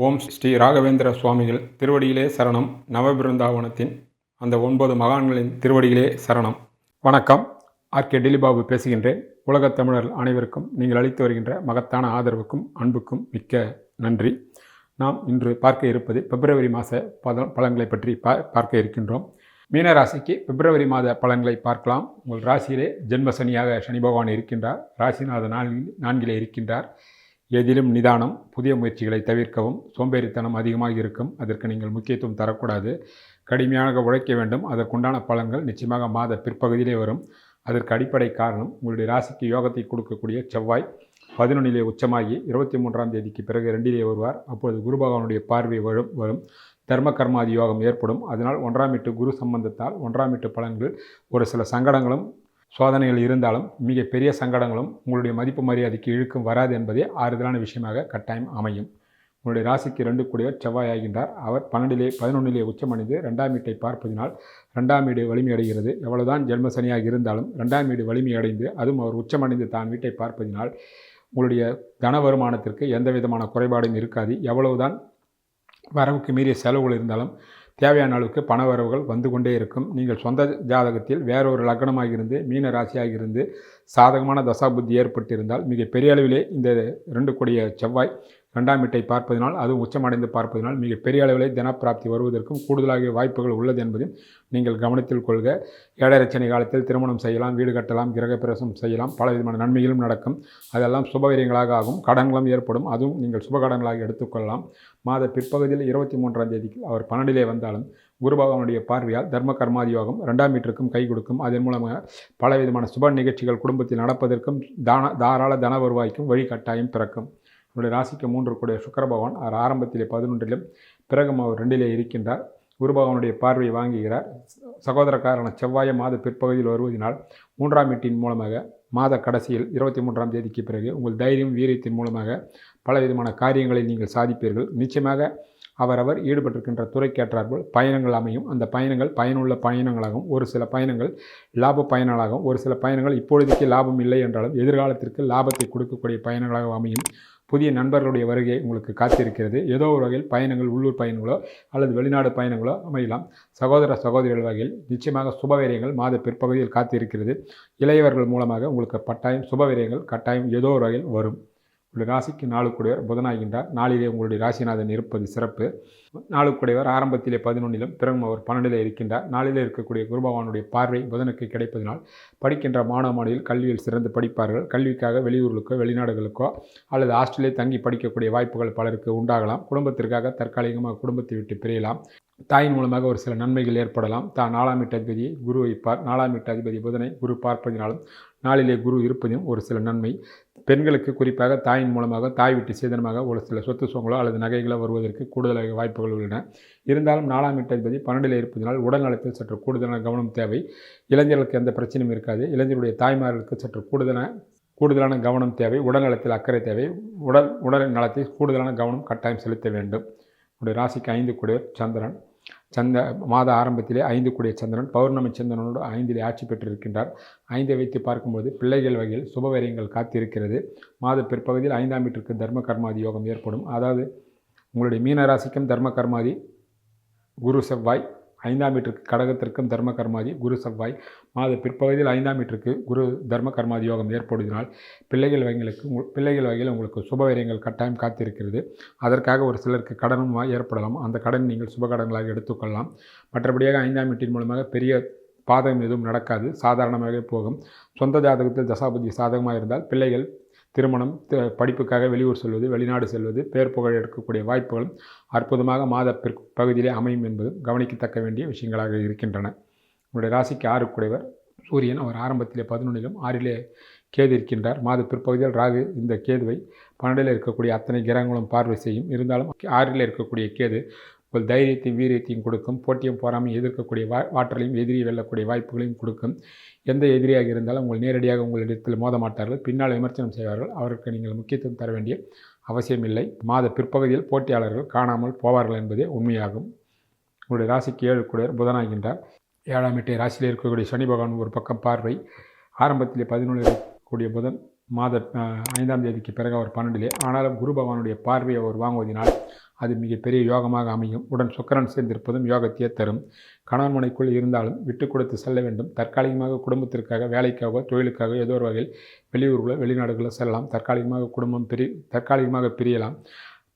ஓம் ஸ்ரீ ராகவேந்திர சுவாமிகள் திருவடியிலே சரணம். நவபிருந்தாவனத்தின் அந்த ஒன்பது மகான்களின் திருவடியிலே சரணம். வணக்கம். ஆர்கே டிலிபாபு பேசுகின்றேன். உலகத் தமிழர் அனைவருக்கும் நீங்கள் அளித்து வருகின்ற மகத்தான ஆதரவுக்கும் அன்புக்கும் மிக்க நன்றி. நாம் இன்று பார்க்க இருப்பது பிப்ரவரி மாத பத பலன்களை பற்றி பா பார்க்க இருக்கின்றோம். மீன ராசிக்கு பிப்ரவரி மாத பலன்களை பார்க்கலாம். உங்கள் ராசியிலே ஜென்ம சனியாக சனி பகவான் இருக்கின்றார். ராசிநாத நான்கில் நான்கிலே இருக்கின்றார். எதிலும் நிதானம் புதிய முயற்சிகளை தவிர்க்கவும் சோம்பேறித்தனம் அதிகமாக இருக்கும். அதற்கு நீங்கள் முக்கியத்துவம் தரக்கூடாது. கடுமையாக உழைக்க வேண்டும். அதற்குண்டான பலன்கள் நிச்சயமாக மாத பிற்பகுதியிலே வரும். அதற்கு அடிப்படை காரணம் உங்களுடைய ராசிக்கு யோகத்தை கொடுக்கக்கூடிய செவ்வாய் பதினொன்றிலே உச்சமாகி இருபத்தி மூன்றாம் தேதிக்கு பிறகு ரெண்டிலே வருவார். அப்பொழுது குரு பகவானுடைய பார்வை வரும் வரும். தர்ம கர்மாதி யோகம் ஏற்படும். அதனால் ஒன்றாம் எட்டு குரு சம்பந்தத்தால் ஒன்றாம் எட்டு பலன்கள் ஒரு சில சங்கடங்களும் சோதனைகள் இருந்தாலும் மிக பெரிய சங்கடங்களும் உங்களுடைய மதிப்பு மரியாதைக்கு இழுக்கும் வராது என்பதே ஆறுதலான விஷயமாக கட்டாயம் அமையும். உங்களுடைய ராசிக்கு ரெண்டு கூடியவர் செவ்வாய் ஆகின்றார் அவர் பன்னெண்டிலே பதினொன்றிலே உச்சமடைந்து ரெண்டாம் வீட்டை பார்ப்பதினால் ரெண்டாம் வீடு வலிமையடைகிறது எவ்வளவுதான் ஜென்ம சனியாக இருந்தாலும் ரெண்டாம் வீடு வலிமையடைந்து அதுவும் அவர் உச்சமடைந்து தான் வீட்டை பார்ப்பதினால் உங்களுடைய தன வருமானத்திற்கு எந்த விதமான குறைபாடும் இருக்காது. எவ்வளவுதான் வரவுக்கு மீறிய செலவுகள் இருந்தாலும் தேவையான அளவுக்கு பண வரவுகள் வந்து கொண்டே இருக்கும். நீங்கள் சொந்த ஜாதகத்தில் வேறொரு லக்னமாக இருந்து மீன ராசியாக இருந்து சாதகமான தசாபுத்தி ஏற்பட்டிருந்தால் மிக பெரிய அளவிலே இந்த ரெண்டு கொடிய செவ்வாய் ரெண்டாம் வீட்டை பார்ப்பதனால் அதுவும் உச்சமடைந்து பார்ப்பதனால் மிக பெரிய அளவிலே தனப்பிராப்தி வருவதற்கும் கூடுதலாக வாய்ப்புகள் உள்ளது என்பதையும் நீங்கள் கவனத்தில் கொள்க. ஏழரச்சனை காலத்தில் திருமணம் செய்யலாம் வீடு கட்டலாம் கிரகப்பிரசம் செய்யலாம் பல விதமான நன்மைகளும் நடக்கும். அதெல்லாம் சுபவீரியங்களாக ஆகும் கடன்களும் ஏற்படும். அதுவும் நீங்கள் சுபகடங்களாக எடுத்துக்கொள்ளலாம். மாத பிற்பகுதியில் இருபத்தி மூன்றாம் தேதிக்கு அவர் பன்னெண்டிலே வந்தாலும் குரு பகவானுடைய பார்வையால் தர்ம கர்மாதி யோகம் ரெண்டாம் மீட்டருக்கும் கை கொடுக்கும். அதன் மூலமாக பல விதமான சுப நிகழ்ச்சிகள் குடும்பத்தில் நடப்பதற்கும் தான தாராள தன வருவாய்க்கும் வழி கட்டாயம் பிறக்கும். உங்களுடைய ராசிக்கு மூன்று கூடிய சுக்கர பகவான் அவர் ஆரம்பத்திலே பதினொன்றிலும் பிறகும் அவர் ரெண்டிலே இருக்கின்றார். குரு பகவானுடைய பார்வையை வாங்குகிறார். சகோதரக்காரன செவ்வாய மாத பிற்பகுதியில் வருவதனால் மூன்றாம் வீட்டின் மூலமாக மாத கடைசியில் இருபத்தி மூன்றாம் தேதிக்கு பிறகு உங்கள் தைரியம் வீரியத்தின் மூலமாக பல விதமான காரியங்களை நீங்கள் சாதிப்பீர்கள். நிச்சயமாக அவரவர் ஈடுபட்டிருக்கின்ற துறைக்கேற்றார்கள் பயணங்கள் அமையும். அந்த பயணங்கள் பயனுள்ள பயணங்களாகவும் ஒரு சில பயணங்கள் லாப பயணங்களாகவும் ஒரு சில பயணங்கள் இப்பொழுதைக்கு லாபம் இல்லை என்றாலும் எதிர்காலத்திற்கு லாபத்தை கொடுக்கக்கூடிய பயணங்களாக அமையும். புதிய நண்பர்களுடைய வருகை உங்களுக்கு காத்திருக்கிறது. ஏதோ ஒரு வகையில் பயணங்கள் உள்ளூர் பயணங்களோ அல்லது வெளிநாடு பயணங்களோ அமையலாம். சகோதர சகோதரிகள் வகையில் நிச்சயமாக சுபவீரியங்கள் மாத பிற்பகுதியில் காத்திருக்கிறது. இளையவர்கள் மூலமாக உங்களுக்கு பட்டாயம் சுபவீரியங்கள் கட்டாயம் ஏதோ ஒரு வகையில் வரும். உங்களுடைய ராசிக்கு நாளுக்குடையவர் புதனாகின்றார். நாளிலே உங்களுடைய ராசிநாதன் இருப்பது சிறப்பு. நாளுக்குடையவர் ஆரம்பத்திலே பதினொன்றிலும் பிறகும் அவர் பன்னெண்டிலே இருக்கின்றார். நாளிலே இருக்கக்கூடிய குருபவானுடைய பார்வை புதனுக்கு கிடைப்பதனால் படிக்கின்ற மாணவ மாணவியில் கல்வியில் சிறந்து படிப்பார்கள். கல்விக்காக வெளியூர்களுக்கோ வெளிநாடுகளுக்கோ அல்லது ஹாஸ்டலில் தங்கி படிக்கக்கூடிய வாய்ப்புகள் பலருக்கு உண்டாகலாம். குடும்பத்திற்காக தற்காலிகமாக குடும்பத்தை விட்டு பிரியலாம். தாயின் மூலமாக ஒரு சில நன்மைகள் ஏற்படலாம். தான் நாலாம் வீட்டு அதிபதியை குரு வைப்பார். நாலாம் வீட்டு அதிபதி புதனை குரு பார்ப்பதினாலும் நாளிலே குரு இருப்பதும் ஒரு சில நன்மை. பெண்களுக்கு குறிப்பாக தாயின் மூலமாக தாய் வீட்டு சேதனமாக ஒரு சில சொத்து சுகங்களோ அல்லது நகைகளோ வருவதற்கு கூடுதலாக வாய்ப்புகள் உள்ளன. இருந்தாலும் நாலாம் வீட்டு அதிபதி பன்னெண்டில் இருப்பதனால் உடல் நலத்தில் சற்று கூடுதலான கவனம் தேவை. இளைஞர்களுக்கு எந்த பிரச்சனையும் இருக்காது. இளைஞருடைய தாய்மார்களுக்கு சற்று கூடுதலான கூடுதலான கவனம் தேவை. உடல் நலத்தில் அக்கறை தேவை. உடல் உடல் நலத்தை கூடுதலான கவனம் கட்டாயம் செலுத்த வேண்டும். உடைய ராசிக்கு ஐந்து கூட சந்திரன். சந்த மாத ஆரம்பத்திலே ஐந்து கூடிய சந்திரன் பௌர்ணமி சந்திரனோடு ஐந்திலே ஆட்சி பெற்றிருக்கின்றார். ஐந்தை வைத்து பார்க்கும்போது பிள்ளைகள் வகையில் சுபவரியங்கள் காத்திருக்கிறது. மாத பிற்பகுதியில் ஐந்தாம் வீட்டிற்கு தர்ம கர்மாதி யோகம் ஏற்படும். அதாவது உங்களுடைய மீனராசிக்கும் தர்ம கர்மாதி குரு செவ்வாய் ஐந்தாம் வீட்டிற்கு கடகத்திற்கும் தர்ம கர்மாதி குரு செவ்வாய். மாத பிற்பகுதியில் ஐந்தாம் வீட்டிற்கு குரு தர்ம கர்மாதி யோகம் ஏற்படுவதனால் பிள்ளைகள் வகைகளுக்கு பிள்ளைகள் வகையில் உங்களுக்கு சுபவீரியங்கள் கட்டாயம் காத்திருக்கிறது. அதற்காக ஒரு சிலருக்கு கடனும் ஏற்படலாம். அந்த கடன் நீங்கள் சுப கடன்களாக எடுத்துக்கொள்ளலாம். மற்றபடியாக ஐந்தாம் வீட்டின் மூலமாக பெரிய பாதகம் எதுவும் நடக்காது. சாதாரணமாகவே போகும். சொந்த ஜாதகத்தில் தசாபதி சாதகமாக இருந்தால் பிள்ளைகள் திருமணம் படிப்புக்காக வெளியூர் செல்வது வெளிநாடு செல்வது பேர் புகழ் எடுக்கக்கூடிய வாய்ப்புகளும் அற்புதமாக மாத பகுதியிலே அமையும் என்பதும் கவனிக்கத்தக்க வேண்டிய விஷயங்களாக இருக்கின்றன. உங்களுடைய ராசிக்கு ஆறுக்குடையவர் சூரியன் அவர் ஆரம்பத்திலே பதினொன்றிலும் ஆறிலே கேது இருக்கின்றார். மாத பிற்பகுதியில் ராகு இந்த கேதுவை பன்னெண்டில் இருக்கக்கூடிய அத்தனை கிரகங்களும் பார்வை செய்யும். இருந்தாலும் ஆறில் இருக்கக்கூடிய கேது உங்கள் தைரியத்தையும் வீரியத்தையும் கொடுக்கும். போட்டியும் போராமையும் எதிர்க்கக்கூடிய வா ஆற்றலையும் எதிரியை வெல்லக்கூடிய வாய்ப்புகளையும் கொடுக்கும். எந்த எதிரியாக இருந்தாலும் உங்கள் நேரடியாக உங்களிடத்தில் மோத மாட்டார்கள் பின்னால் விமர்சனம் செய்வார்கள். அவருக்கு நீங்கள் முக்கியத்துவம் தர வேண்டிய அவசியமில்லை மாத பிற்பகுதியில் போட்டியாளர்கள் காணாமல் போவார்கள் என்பதே உண்மையாகும். உங்களுடைய ராசிக்கு ஏழு கூடியர் புதனாகின்றார். ஏழாம் எட்டை ராசியில் இருக்கக்கூடிய சனி பகவான் ஒரு பக்கம் பார்வை. ஆரம்பத்தில் பதினொன்று இருக்கக்கூடிய புதன் மாத ஐந்தாம் தேதிக்கு பிறகு அவர் பன்னெண்டிலே. ஆனாலும் குரு பகவானுடைய பார்வையை அவர் வாங்குவதனால் அது மிகப்பெரிய யோகமாக அமையும். உடன் சுக்கரன் சேர்ந்திருப்பதும் யோகத்தையே தரும். கணவன் மனைக்குள் இருந்தாலும் விட்டு கொடுத்து செல்ல வேண்டும். தற்காலிகமாக குடும்பத்திற்காக வேலைக்காக தொழிலுக்காக ஏதோ ஒரு வகையில் வெளியூர்களோ வெளிநாடுகளோ செல்லலாம். தற்காலிகமாக குடும்பம் பிரி தற்காலிகமாக பிரியலாம்.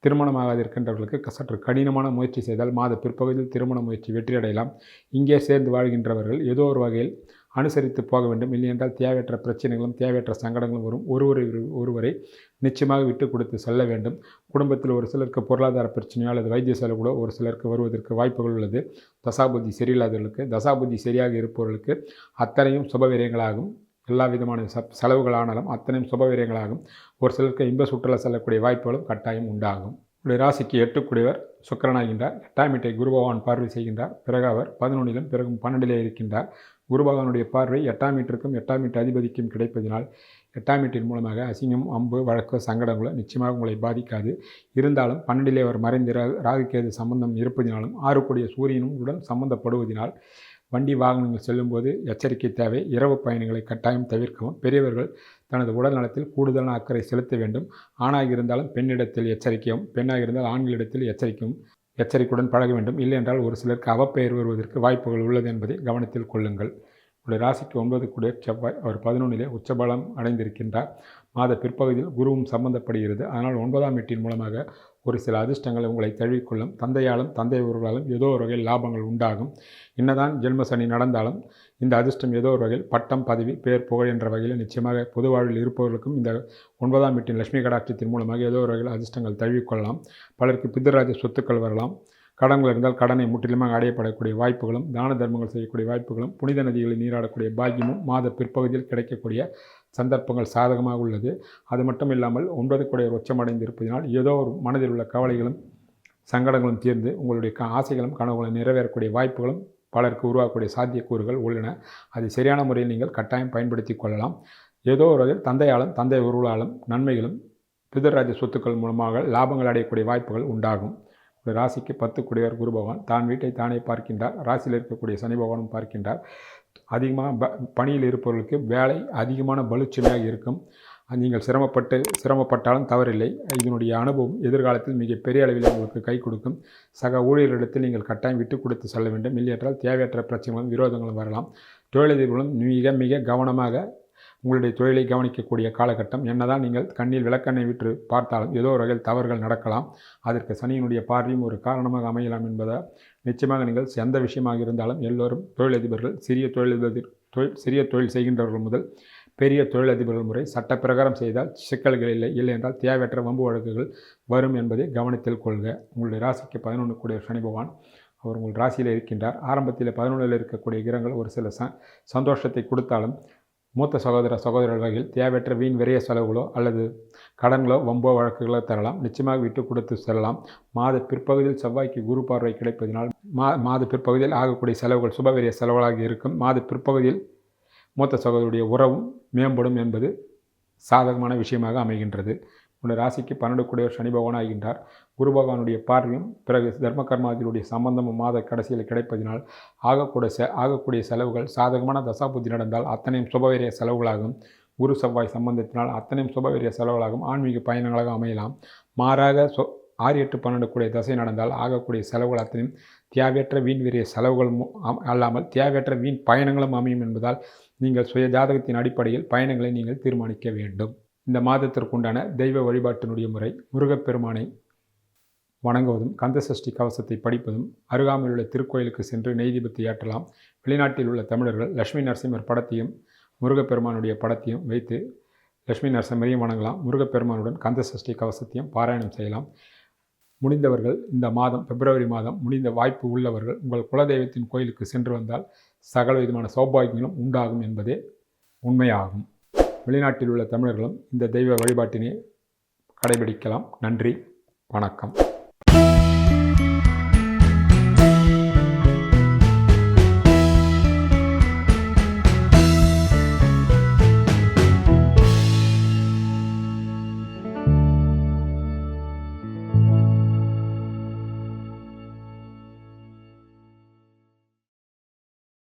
திருமணமாகாது இருக்கின்றவர்களுக்கு சற்று கடினமான முயற்சி செய்தால் மாத பிற்பகுதியில் திருமண முயற்சி வெற்றியடையலாம். இங்கே சேர்ந்து வாழ்கின்றவர்கள் ஏதோ ஒரு வகையில் அனுசரித்து போக வேண்டும். இல்லையென்றால் தேவையற்ற பிரச்சனைகளும் தேவையற்ற சங்கடங்களும் வரும். ஒருவரை ஒருவரை நிச்சயமாக விட்டு கொடுத்து செல்ல வேண்டும். குடும்பத்தில் ஒரு சிலருக்கு பொருளாதார பிரச்சனையோ அல்லது வைத்திய கூட ஒரு சிலருக்கு வருவதற்கு வாய்ப்புகள் உள்ளது. தசாபுத்தி சரியில்லாதவர்களுக்கு தசாபுத்தி சரியாக இருப்பவர்களுக்கு அத்தனையும் சுபவிரயங்களாகும் எல்லா விதமான சப் செலவுகளானாலும் அத்தனையும் சுபவிரயங்களாகும் ஒரு சிலருக்கு இன்ப சுற்றுலா செல்லக்கூடிய வாய்ப்புகளும் கட்டாயம் உண்டாகும். உடைய ராசிக்கு எட்டுக்குடையவர் சுக்கரனாகின்றார். எட்டாம் வீட்டை குரு பகவான் பார்வை செய்கின்றார். பிறகு அவர் பதினொன்றிலும் பிறகும் பன்னெண்டிலே இருக்கின்றார். குரு பகவானுடைய பார்வை எட்டாம் வீட்டிற்கும் எட்டாம் வீட்டு அதிபதிக்கும் கிடைப்பதினால் எட்டாம் வீட்டின் மூலமாக அசிங்கம் அம்பு வழக்கு சங்கடங்களோ நிச்சயமாக உங்களை பாதிக்காது. இருந்தாலும் பன்னெண்டிலே அவர் மறைந்த ரா- ராகுகேது சம்பந்தம் இருப்பதினாலும் ஆறுக்குடைய சூரியனும் உடன் சம்பந்தப்படுவதினால் வண்டி வாகனங்கள் செல்லும்போது எச்சரிக்கை தேவை. இரவு பயணங்களை கட்டாயம் தவிர்க்கவும். பெரியவர்கள் தனது உடல் நலத்தில் கூடுதலான அக்கறை செலுத்த வேண்டும். ஆணாக இருந்தாலும் பெண்ணிடத்தில் எச்சரிக்கையும் பெண்ணாக இருந்தால் ஆண்களிடத்தில் எச்சரிக்கையும் எச்சரிக்கையுடன் பழக வேண்டும். இல்லை என்றால் ஒரு சிலருக்கு அவப்பெயர் வருவதற்கு வாய்ப்புகள் உள்ளது என்பதை கவனத்தில் கொள்ளுங்கள். உடைய ராசிக்கு ஒன்பது கூடிய செவ்வாய் அவர் பதினொன்றிலே உச்சபலம் அடைந்திருக்கின்றார். மாத பிற்பகுதியில் குருவும் சம்பந்தப்படுகிறது. அதனால் ஒன்பதாம் வீட்டின் மூலமாக ஒரு சில அதிர்ஷ்டங்கள் உங்களை தழுவிக்கொள்ளும். தந்தையாலும் தந்தை உறவுகளாலும் ஏதோ ஒரு வகையில் லாபங்கள் உண்டாகும். என்னதான் ஜென்மசனி நடந்தாலும் இந்த அதிர்ஷ்டம் ஏதோ ஒரு வகையில் பட்டம் பதவி பேர் புகழ் என்ற வகையில் நிச்சயமாக பொது வாழ்வில் இருப்பவர்களுக்கும் இந்த ஒன்பதாம் வீட்டின் லட்சுமி கடாட்சத்தின் மூலமாக ஏதோ ஒரு வகையில் அதிர்ஷ்டங்கள் தழுவிக்கொள்ளலாம். பலருக்கு பித்தராஜ சொத்துக்கள் வரலாம். கடன்கள் இருந்தால் கடனை முற்றிலுமாக அடையப்படக்கூடிய வாய்ப்புகளும் தான தர்மங்கள் செய்யக்கூடிய வாய்ப்புகளும் புனித நதிகளில் நீராடக்கூடிய பாக்கியமும் மாத பிற்பகுதியில் கிடைக்கக்கூடிய சந்தர்ப்பங்கள் சாதகமாக உள்ளது. அது மட்டும் இல்லாமல் ஒன்பது கூடிய உச்சமடைந்து இருப்பதனால் ஏதோ ஒரு மனதில் உள்ள கவலைகளும் சங்கடங்களும் தீர்ந்து உங்களுடைய க ஆசைகளும் கனவுகளும் நிறைவேறக்கூடிய வாய்ப்புகளும் பலருக்கு உருவாக்கக்கூடிய சாத்தியக்கூறுகள் உள்ளன. அது சரியான முறையில் நீங்கள் கட்டாயம் பயன்படுத்தி கொள்ளலாம். ஏதோ ஒரு வகையில் தந்தையாலும் தந்தை உருளாலும் நன்மைகளும் பிதர்ராஜ சொத்துக்கள் மூலமாக லாபங்கள் அடையக்கூடிய வாய்ப்புகள் உண்டாகும். ஒரு ராசிக்கு பத்து குடியார் குரு பகவான் தான் வீட்டை தானே பார்க்கின்றார். ராசியில் இருக்கக்கூடிய சனி பகவானும் பார்க்கின்றார். அதிகமாக ப பணியில் இருப்பவர்களுக்கு வேலை அதிகமான பலுச்சுமையாக இருக்கும். நீங்கள் சிரமப்பட்டு சிரமப்பட்டாலும் தவறில்லை. இதனுடைய அனுபவம் எதிர்காலத்தில் மிகப்பெரிய அளவில் உங்களுக்கு கை கொடுக்கும். சக ஊழியர்களிடத்தில் நீங்கள் கட்டாயம் விட்டு கொடுத்து செல்ல வேண்டும். இல்லையற்றால் தேவையற்ற பிரச்சனைகளும் விரோதங்களும் வரலாம். தொழிலதிபர்களும் மிக மிக கவனமாக உங்களுடைய தொழிலை கவனிக்கக்கூடிய காலகட்டம். என்னதான் நீங்கள் கண்ணில் விளக்கெண்ணை விற்று பார்த்தாலும் ஏதோ ஒரு வகையில் தவறுகள் நடக்கலாம். அதற்கு சனியினுடைய பார்வையும் ஒரு காரணமாக அமையலாம் என்பதால் நிச்சயமாக நீங்கள் எந்த விஷயமாக இருந்தாலும் எல்லோரும் தொழிலதிபர்கள் சிறிய தொழிலதிபர் தொழில் சிறிய தொழில் செய்கின்றவர்கள் முதல் பெரிய தொழிலதிபர்கள் முறை சட்டப்பிரகாரம் செய்தால் சிக்கல்கள் இல்லை. இல்லை என்றால் தேவையற்ற வம்பு வழக்குகள் வரும் என்பதை கவனத்தில் கொள்க. உங்களுடைய ராசிக்கு பதினொன்று கூடிய சனி பகவான் அவர் உங்கள் ராசியில் இருக்கின்றார். ஆரம்பத்தில் பதினொன்றில் இருக்கக்கூடிய கிரகங்கள் ஒரு சில ச சந்தோஷத்தை கொடுத்தாலும் மூத்த சகோதர சகோதரர் வகையில் தேவையற்ற வீண் விரைய செலவுகளோ அல்லது கடன்களோ வம்போ வழக்குகளோ தரலாம். நிச்சயமாக விட்டு கொடுத்து செல்லலாம். மாத பிற்பகுதியில் செவ்வாய்க்கு குரு பார்வை கிடைப்பதினால் மா மாத பிற்பகுதியில் ஆகக்கூடிய செலவுகள் சுபவிரிய செலவுகளாக இருக்கும். மாத பிற்பகுதியில் மூத்த சகோதரருடைய உறவும் மேம்படும் என்பது சாதகமான விஷயமாக அமைகின்றது. உன்னுடைய ராசிக்கு பன்னெண்டு கூடியவர் சனி பகவான் ஆகின்றார். குரு பகவானுடைய பார்வையும் பிறகு தர்ம கர்மாதிகளுடைய சம்பந்தமும் மாத கடைசியில் கிடைப்பதினால் ஆகக்கூடிய செ ஆகக்கூடிய செலவுகள் சாதகமான தசாபுத்தி நடந்தால் அத்தனையும் சுபவீரிய செலவுகளாகும். குரு செவ்வாய் சம்பந்தத்தினால் அத்தனையும் சுபவீரிய செலவுகளாகும். ஆன்மீக பயணங்களாக அமையலாம். மாறாக சொ ஆறு எட்டு பன்னெண்டு கூடிய தசை நடந்தால் ஆகக்கூடிய செலவுகள் அத்தனையும் தேவையற்ற வீண் வீரிய செலவுகள் அல்லாமல் தேவையற்ற வீண் பயணங்களும் அமையும் என்பதால் நீங்கள் சுய ஜாதகத்தின் அடிப்படையில் பயணங்களை நீங்கள் தீர்மானிக்க வேண்டும். இந்த மாதத்திற்குண்டான தெய்வ வழிபாட்டினுடைய முறை முருகப்பெருமானை வணங்குவதும் கந்தசஷ்டி கவசத்தை படிப்பதும் அருகாமையில் உள்ள திருக்கோயிலுக்கு சென்று நெய்திபத்தை ஏற்றலாம். வெளிநாட்டில் உள்ள தமிழர்கள் லட்சுமி நரசிம்மர் படத்தையும் முருகப்பெருமானுடைய படத்தையும் வைத்து லட்சுமி நரசிம்மரையும் வணங்கலாம். முருகப்பெருமானுடன் கந்தசஷ்டி கவசத்தையும் பாராயணம் செய்யலாம். முடிந்தவர்கள் இந்த மாதம் பிப்ரவரி மாதம் முடிந்த வாய்ப்பு உள்ளவர்கள் உங்கள் குலதெய்வத்தின் கோயிலுக்கு சென்று வந்தால் சகல விதமான சௌபாகியங்களும் உண்டாகும் என்பதே உண்மையாகும். வெளிநாட்டில் உள்ள தமிழர்களும் இந்த தெய்வ வழிபாட்டினை கடைபிடிக்கலாம். நன்றி. வணக்கம்.